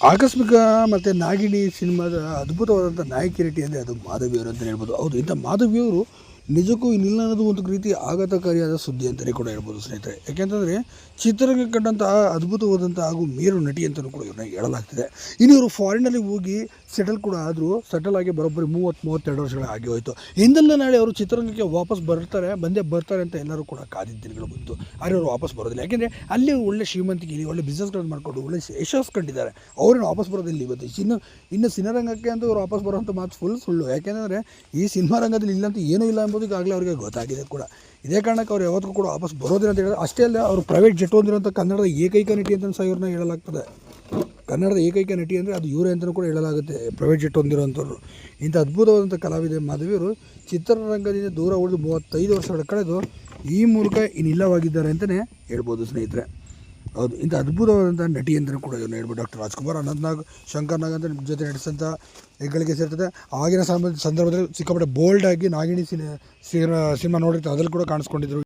ಆಕಸ್ಮಿಕ ಮತ್ತು ನಾಗಿಣಿ ಸಿನಿಮಾದ ಅದ್ಭುತವಾದಂಥ ನಾಯಕಿ ನಟಿ ಅಂದರೆ ಅದು ಮಾಧವಿಯವರು ಅಂತಲೇ ಹೇಳ್ಬೋದು. ಹೌದು, ಇಂಥ ಮಾಧವಿಯವರು ನಿಜಕ್ಕೂ ಇನ್ನಿಲ್ಲ ಅನ್ನೋದು ಒಂದು ರೀತಿ ಆಘಾತಕಾರಿಯಾದ ಸುದ್ದಿ ಅಂತಲೇ ಕೂಡ ಹೇಳ್ಬೋದು ಸ್ನೇಹಿತರೆ. ಯಾಕೆಂತಂದರೆ ಚಿತ್ರರಂಗ ಕಂಡಂತಹ ಅದ್ಭುತವಾದಂಥ ಹಾಗೂ ಮೇರು ನಟಿ ಅಂತಲೂ ಕೂಡ ಇವ್ರನ್ನ ಹೇಳಲಾಗ್ತಿದೆ. ಇನ್ನು ಇವರು ಫಾರಿನಲ್ಲಿ ಹೋಗಿ ಸೆಟಲ್ ಕೂಡ ಆದರೂ ಸೆಟಲ್ ಆಗಿ ಬರೋಬ್ಬರಿ ಮೂವತ್ತು, ಮೂವತ್ತೆರಡು ವರ್ಷಗಳ ಆಗಿ ಹೋಯಿತು. ಹಿಂದೆಲ್ಲ ನಾಳೆ ಅವರು ಚಿತ್ರರಂಗಕ್ಕೆ ವಾಪಸ್ ಬರ್ತಾರೆ, ಬಂದೇ ಬರ್ತಾರೆ ಅಂತ ಎಲ್ಲರೂ ಕೂಡ ಕಾದಿದ್ದ ದಿನಗಳು ಬಂತು. ಆದರೆ ಅವರು ವಾಪಸ್ ಬರೋದಿಲ್ಲ. ಯಾಕೆಂದರೆ ಅಲ್ಲಿ ಒಳ್ಳೆ ಶ್ರೀಮಂತಿಗೆ ಒಳ್ಳೆ ಬಿಸ್ನೆಸ್ಗಳನ್ನು ಮಾಡಿಕೊಂಡು ಒಳ್ಳೆ ಯಶಸ್ಸು ಕಂಡಿದ್ದಾರೆ. ಅವ್ರನ್ನ ವಾಪಸ್ ಬರೋದಿಲ್ಲ ಇವತ್ತು. ಇನ್ನು ಇನ್ನು ಸಿನಿರಂಗಕ್ಕೆ ಅಂತ ಅವ್ರು ವಾಪಸ್ ಬರೋಂಥ ಮಾತು ಫುಲ್ ಸುಳ್ಳು. ಯಾಕೆಂದರೆ ಈ ಸಿನಿಮಾ ರಂಗದಲ್ಲಿ ಇಲ್ಲಂತೂ ಏನೂ ಇಲ್ಲ ಎಂಬುದು ಈಗಾಗಲೇ ಅವರಿಗೆ ಗೊತ್ತಾಗಿದೆ ಕೂಡ. ಇದೇ ಕಾರಣಕ್ಕೆ ಅವ್ರು ಯಾವತ್ತೂ ಕೂಡ ವಾಪಸ್ ಬರೋದಿಲ್ಲ ಅಂತ ಹೇಳಿದ್ರೆ ಅಷ್ಟೇ ಅಲ್ಲ, ಅವರು ಪ್ರೈವೇಟ್ ಜೆಟ್ ಹೊಂದಿರೋಂಥ ಕನ್ನಡದ ಏಕೈಕ ನಟಿ ಅಂತ ಸಹ ಇವ್ರನ್ನ ಹೇಳಲಾಗ್ತದೆ. ಕನ್ನಡದ ಏಕೈಕ ನಟಿ ಅಂದರೆ ಅದು ಇವರೇ ಅಂತಲೂ ಕೂಡ ಹೇಳಲಾಗುತ್ತೆ ಪ್ರೈವೇಟ್ ಜೆಟ್ ಹೊಂದಿರೋಂಥವ್ರು ಇಂಥ ಅದ್ಭುತವಾದಂಥ ಕಲಾವಿದೆ ಮಾಧವಿಯವರು ಚಿತ್ರರಂಗದಿಂದ ದೂರ ಉಳಿದು ಮೂವತ್ತೈದು ವರ್ಷಗಳ ಕಳೆದು ಈ ಮೂಲಕ ಇನ್ನಿಲ್ಲವಾಗಿದ್ದಾರೆ ಅಂತಲೇ ಹೇಳ್ಬೋದು ಸ್ನೇಹಿತರೆ. ಹೌದು ಇಂಥ ಅದ್ಭುತವಾದಂಥ ನಟಿ ಅಂತಲೂ ಕೂಡ ಇವ್ರನ್ನ ಹೇಳ್ಬೋದು ಡಾಕ್ಟರ್ ರಾಜ್ಕುಮಾರ್, ಅನಂತನಾಗ್, ಶಂಕರ್ ನಾಗ್ ಅಂತ ಜೊತೆ ನಟಿಸಿದಂಥ ಹೆಗ್ಗಳಿಗೆ ಸೇರ್ತದೆ. ಆಗಿನ ಸಂಬಂಧ ಸಂದರ್ಭದಲ್ಲಿ ಸಿಕ್ಕಾಪಟ್ಟೆ ಆಗಿ ನಾಗಿಣಿ ಸಿನಿ ಸಿನಿಮಾ ನೋಡಿರ್ತಾರೆ ಅದ್ರಲ್ಲಿ ಕೂಡ ಕಾಣಿಸ್ಕೊಂಡಿದ್ರು.